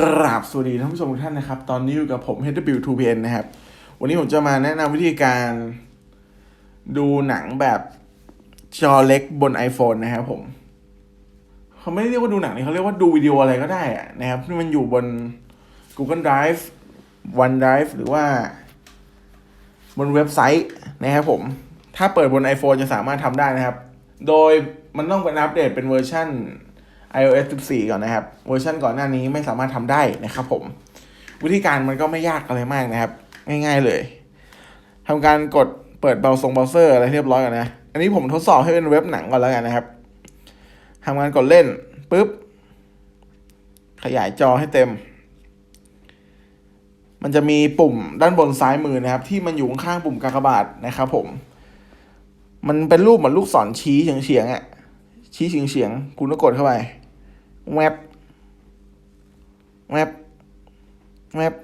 กราบสวัสดีท่านผู้ชมทุกท่านนะครับ ตอนนี้อยู่กับผม HW2PN นะครับ วันนี้ผมจะมาแนะนำวิธีการดูหนังแบบจอเล็กบน iPhone นะครับผม เขาไม่ได้เรียกว่าดูหนังนี่เขาเรียกว่าดูวิดีโออะไรก็ได้อะนะครับที่มันอยู่บน Google Drive OneDrive หรือว่า บนเว็บไซต์นะครับผม ถ้าเปิดบน iPhone จะสามารถทำได้นะครับ โดยมันต้องเป็นอัปเดตเป็นเวอร์ชัน iOS 14 ก่อนนะครับ เวอร์ชันก่อนหน้านี้ไม่สามารถทำได้นะครับผม วิธีการมันก็ไม่ยากอะไรมากนะครับ ง่ายๆเลยทำการกดเปิดเบราว์ทรงเบราว์เซอร์อะไรเรียบร้อยก่อนนะ อันนี้ผมทดสอบให้เป็นเว็บหนังก่อนแล้วกันนะครับทำงานกดเล่นปุ๊บ ขยายจอให้เต็ม มันจะมีปุ่มด้านบนซ้ายมือนะครับ ที่มันอยู่ข้างๆปุ่มกากบาทนะครับผม มันเป็นรูปเหมือนลูกศรชี้เฉียงๆอะชี้เฉียงๆคุณก็กดเข้าไป แวบแวบแวบ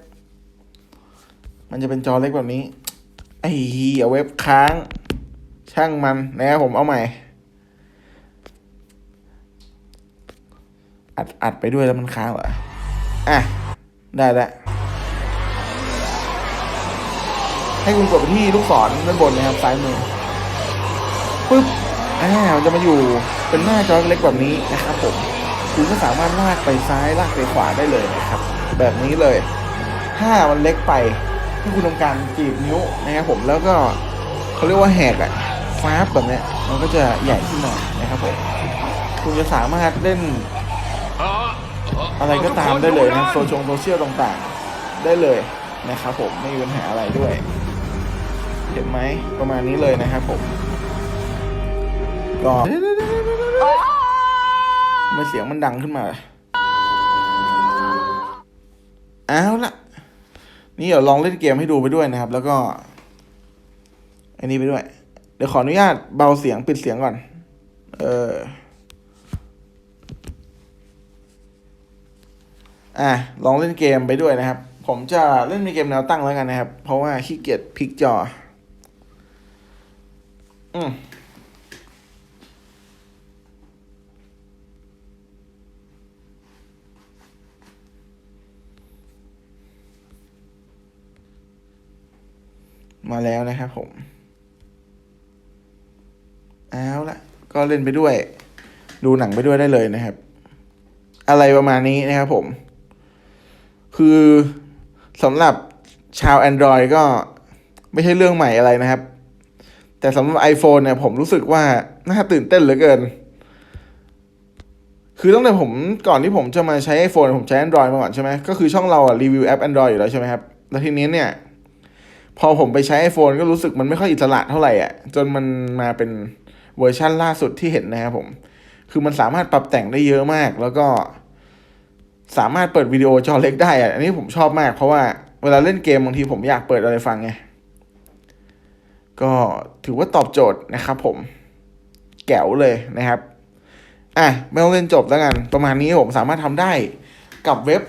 มันจะเป็นจอเล็กแบบนี้ ไอ้เหี้ยเว็บค้าง ช่างมันนะครับผมเอาใหม่ อัดอัดไปด้วยแล้วมันค้างเหรอ อะ ได้แล้วให้คุณกดไปที่ลูกศรด้านบนนะครับซ้ายมือปึ๊บอ่ามันจะมาอยู่เป็นหน้าจอเล็กแบบนี้นะครับผม คุณก็สามารถลากไปซ้ายลากไปขวาได้เลยนะครับ แบบนี้เลย ถ้ามันเล็กไปที่คุณทำการจีบนิ้วนะครับผมแล้วก็เขาเรียกว่าแหกอะฟ้าบแบบนี้มันก็จะใหญ่ขึ้นหน่อยนะครับผมคุณจะสามารถเล่นอะไรก็ตามได้เลยนะโซเชียลโซเชียลต่างๆ ได้เลยนะครับผมไม่มีปัญหาอะไรด้วย เห็นไหมประมาณนี้เลยนะครับผมก็ ไม่เสียงมันดังขึ้นมาเอาละนี่เดี๋ยวลองเล่นเกมให้ดูไปด้วยนะครับ แล้วก็ อันนี้ไปด้วย เดี๋ยวขออนุญาตเบาเสียงปิดเสียงก่อน เอออะลองเล่นเกมไปด้วยนะครับ ผมจะเล่นในเกมแนวตั้งแล้วกันนะครับ เพราะว่าขี้เกียจพลิกจอ อืม มาแล้วนะครับผม เอาละก็เล่นไปด้วย ดูหนังไปด้วยได้เลยนะครับ อะไรประมาณนี้นะครับผม คือสำหรับชาว Android ก็ไม่ใช่เรื่องใหม่อะไรนะครับ แต่สำหรับ iPhone เนี่ยผมรู้สึกว่า น่าตื่นเต้นเหลือเกิน คือตั้งแต่ผมก่อนที่ผมจะมาใช้ iPhone ผมใช้ Android มาก่อนใช่ไหมก็คือช่องเราอะรีวิวแอป Android อยู่แล้วใช่ไหมครับ แล้วทีนี้เนี่ย พอผมไปใช้ iPhone ก็รู้สึกมันไม่ค่อยอิสระเท่าไหร่อะ จนมันมาเป็นเวอร์ชั่นล่าสุดที่เห็นนะครับผม คือมันสามารถปรับแต่งได้เยอะมาก แล้วก็สามารถเปิดวิดีโอจอเล็กได้อะ อันนี้ผมชอบมาก เพราะว่าเวลาเล่นเกมบางทีผมอยากเปิดอะไรฟังไง ก็ถือว่าตอบโจทย์นะครับผม แก๋วเลยนะครับ อะไม่ต้องเล่นจบแล้วกัน ประมาณนี้ผมสามารถทำได้กับเว็บ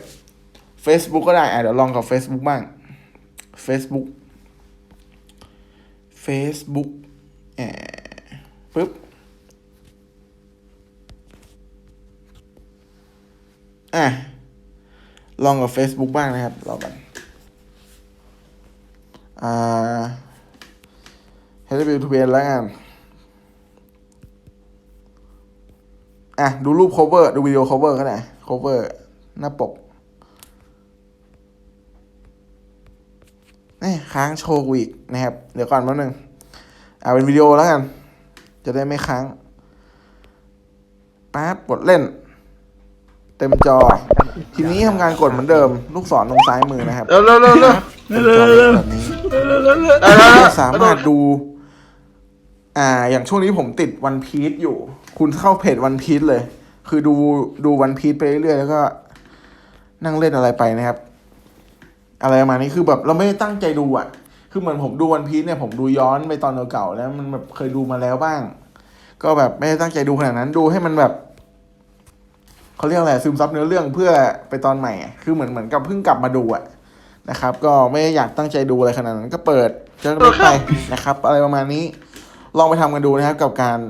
Facebook ก็ได้ อะเดี๋ยวลองกับ Facebook บ้าง Facebook Facebook แอปึ๊บ อะ ลองกับ Facebook บ้างนะครับรอกัน อ่า HW to n แล้วกัน อะ ดูรูป cover ดูวิดีโอ cover ก็ได้ cover หน้าปก นี่ค้างโชว์กูอีกนะครับ เดี๋ยวก่อนแป๊บนึงเอาเป็นวิดีโอแล้วกัน จะได้ไม่ค้างป๊บกดเล่น เต็มจอ ทีนี้ทำการกดเหมือนเดิม ลูกศรตรงซ้ายมือนะครับเร็วเร็วเร็วเร็วเต็มจอเล็กแบบนี้สามารถดู อ่า อย่างช่วงนี้ผมติดวันพีซอยู่ คุณเข้าเพจวันพีซเลย คือดูดูวันพีซไปเรื่อยๆแล้วก็ นั่งเล่นอะไรไปนะครับ อะไรประมาณนี้คือแบบเราไม่ได้ตั้งใจดูอะ คือเหมือนผมดูวันพีซเนี่ยผมดูย้อนไปตอนเก่าๆแล้วมันแบบเคยดูมาแล้วบ้าง ก็แบบไม่ได้ตั้งใจดูขนาดนั้นดูให้มันแบบเขาเรียกอะไรซึมซับเนื้อเรื่องเพื่อไปตอนใหม่ คือเหมือนเหมือนกับเพิ่งกลับมาดูอะนะครับ ก็ไม่อยากตั้งใจดูอะไรขนาดนั้นก็เปิดจะไปนะครับ อะไรประมาณนี้ ลองไปทำกันดูนะครับกับการ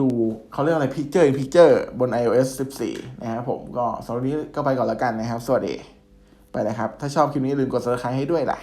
ดูเขาเรียกอะไร Picture in Picture บน iOS 14 นะครับผมก็สำหรับวันนี้ก็ไปก่อนแล้วกันนะครับ สวัสดี ไปเลยครับ ถ้าชอบคลิปนี้ลืมกด subscribe ให้ด้วยล่ะ